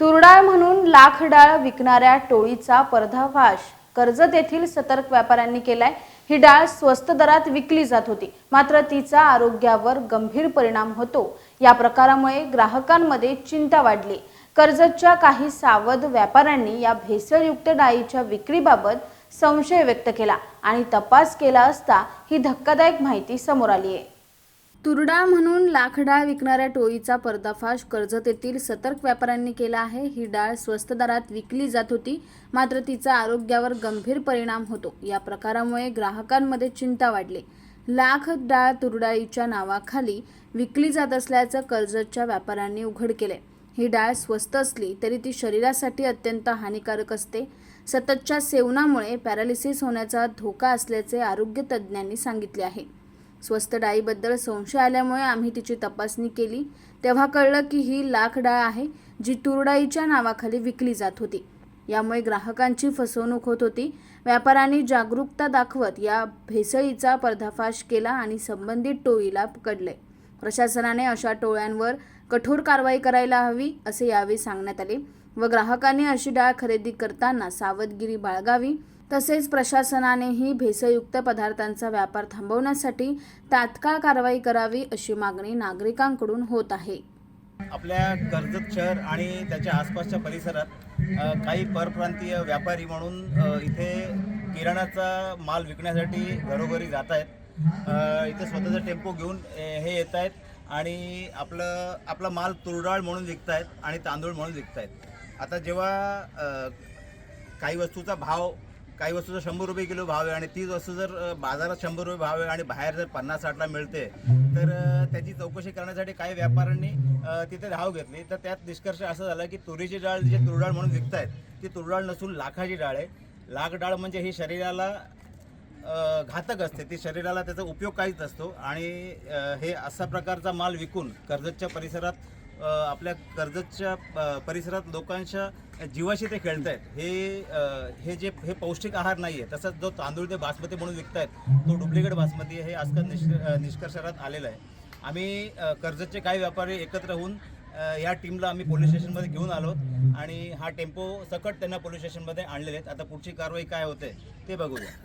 तुरडाळ म्हणून लाख डाळ विकणाऱ्या टोळीचा पर्दाफाश. कर्जत येथील सतर्क व्यापाऱ्यांनी केलाय. ही डाळ स्वस्त दरात विकली जात होती. मात्र तिचा आरोग्यावर गंभीर परिणाम होतो. या प्रकारामुळे ग्राहकांमध्ये चिंता वाढली. कर्जतच्या काही सावध व्यापाऱ्यांनी या भेसळयुक्त डाळीच्या विक्रीबाबत संशय व्यक्त केला आणि तपास केला असता ही धक्कादायक माहिती समोर आली आहे तुरडाळ म्हणून लाख डाळ विकणाऱ्या टोळीचा पर्दाफाश कर्जत येथील सतर्क व्यापाऱ्यांनी केला आहे. ही डाळ स्वस्त दरात विकली जात होती. मात्र तिचा आरोग्यावर गंभीर परिणाम होतो. या प्रकारामुळे ग्राहकांमध्ये चिंता वाढली. लाख डाळ तुरडाळीच्या नावाखाली विकली जात असल्याचं कर्जतच्या व्यापाऱ्यांनी उघड केले. ही डाळ स्वस्त असली तरी ती शरीरासाठी अत्यंत हानिकारक असते. सततच्या सेवनामुळे पॅरालिसिस होण्याचा धोका असल्याचे आरोग्य तज्ज्ञांनी सांगितले आहे. स्वस्त डाळीबद्दल संशय आल्यामुळे आम्ही तिची तपासणी केली. तेव्हा कळलं की ही लाख डाळ आहे जी तुरडाईच्या नावाखाली विकली जात होती. यामुळे ग्राहकांची फसवणूक होत होती. व्यापाऱ्यांनी जागरूकता दाखवत या भेसळीचा पर्दाफाश केला आणि संबंधित टोळीला पकडले. प्रशासनाने अशा टोळ्यांवर कठोर कारवाई करायला हवी असे यावेळी सांगण्यात आले व ग्राहकांनी अशी डाळ खरेदी करताना सावधगिरी बाळगावी. तसेच प्रशासनानेही भेसळयुक्त पदार्थांचा व्यापार थांबवण्यासाठी तात्काळ कारवाई करावी अशी मागणी नागरिकांकडून होत आहे. आपल्या कर्जत शहर आणि त्याच्या आसपासच्या परिसरात काही परप्रांतीय व्यापारी म्हणून इथे किराणाचा माल विकण्यासाठी घरोघरी जात आहेत. इथे स्वतःचा टेम्पो घेऊन हे येत आहेत आणि आपलं आपला माल तुरडाळ म्हणून विकत आहेत आणि तांदूळ म्हणून विकत आहेत. आता जेव्हा काही वस्तूचा भाव काही वस्तूचा शंभर रुपये किलो भाव आहे आणि तीच वस्तू जर बाजारात शंभर रुपये भाव आहे आणि बाहेर जर पन्नास साठला मिळते तर त्याची चौकशी करण्यासाठी काही व्यापाऱ्यांनी तिथे धाव घेतली. तर त्यात निष्कर्ष असं झाला की तुरीची डाळ जी तुरडाळ म्हणून विकतायत ती तुरडाळ नसून लाखाची डाळ आहे. लाख डाळ म्हणजे ही शरीराला घातक असते. ती शरीराला त्याचा उपयोग काहीच नसतो. आणि हे असा प्रकारचा माल विकून कर्जतच्या परिसरात आपल्या कर्जतच्या परिसरात लोकांच्या जीवाशी ते खेळत आहेत हे हे जे हे पौष्टिक आहार नाही आहे तसंच जो तांदूळ ते बासमती म्हणून विकतायत तो डुप्लिकेट बासमती आहे हे आजकाल निष्क निष्कर्षात आलेलं आहे. आम्ही कर्जतचे काही व्यापारी एकत्र होऊन या टीमला आम्ही पोलीस स्टेशनमध्ये घेऊन आलो आणि हा टेम्पो सकट त्यांना पोलीस स्टेशनमध्ये आणलेले आहेत. आता पुढची कारवाई काय होते ते बघूया.